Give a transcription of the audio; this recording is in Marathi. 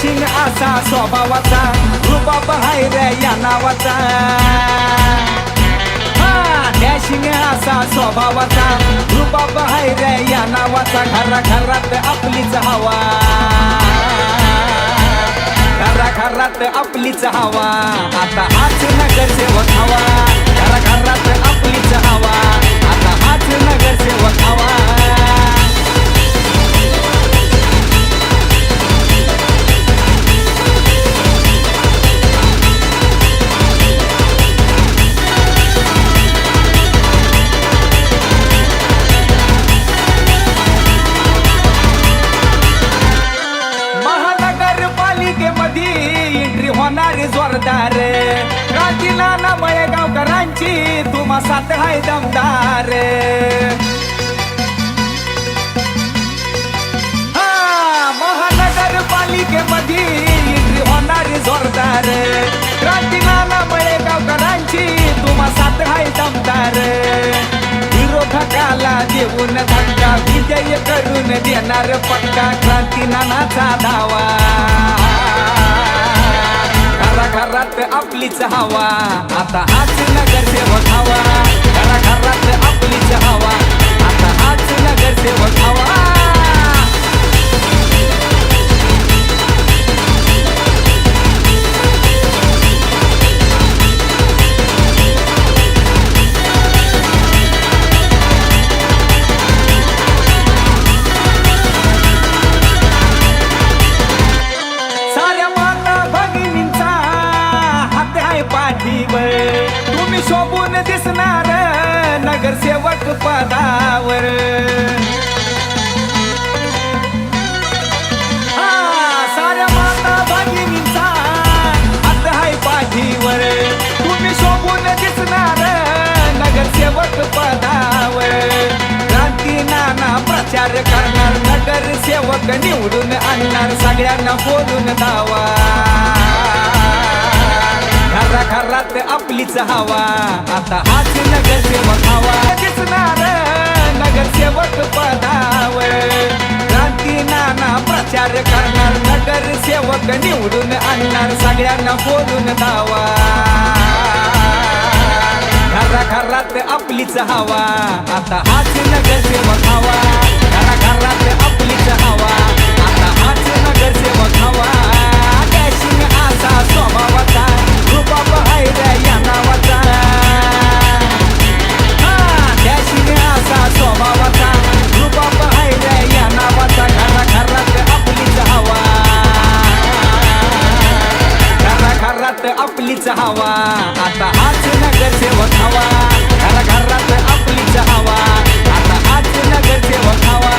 डॅशिंग असा स्वभावाचा रुबाब हाय रे या नावाचा. हा डॅशिंग असा स्वभावाचा रुबाब हाय रे या नावाचा. घरा घरात आपलीच हवा. घरा घरात आपलीच हवा. आता आज नगर सेवक हवा. घरा घरात आपलीच तुम्हा हाय दमदार. हा महानगरपालिकेमध्ये होणार जोरदार. क्रांती नाना मळेगावकरांची तुम्हा सात हाय दमदार. विरोधकाला देऊन धक्का विजय करून देणार पक्का क्रांती नानाचा धावा घराघरात आपलीच हवा. आता हाच नगरसेवक हवा. घराघरात आपलीच हवा. आता हाच नगरसेवक शोभून दिसणार नगरसेवक पदावर. हा, साऱ्या माता भगिनींचा हात आहे पाठीवर. तुम्ही शोभून दिसणार नगरसेवक पदावर. क्रांती नाना प्रचार करणार नगरसेवक निवडून आणणार सगळ्यांना बोलून दावा घरा घरात आपलीच हवा. आता हाच नगरसेवक हवा. दिसणार नगरसेवक पदाव क्रांती नाना प्रचार करणार नगरसेवक निवडून आणणार सगळ्यांना बोलून दावा घरा घरात आपलीच हवा. आता हाच नगर आपलीच हवा. आता हाच नगरसेवक हवा घरा घरात आपलीच हवा. आता हाच नगरसेवक हवा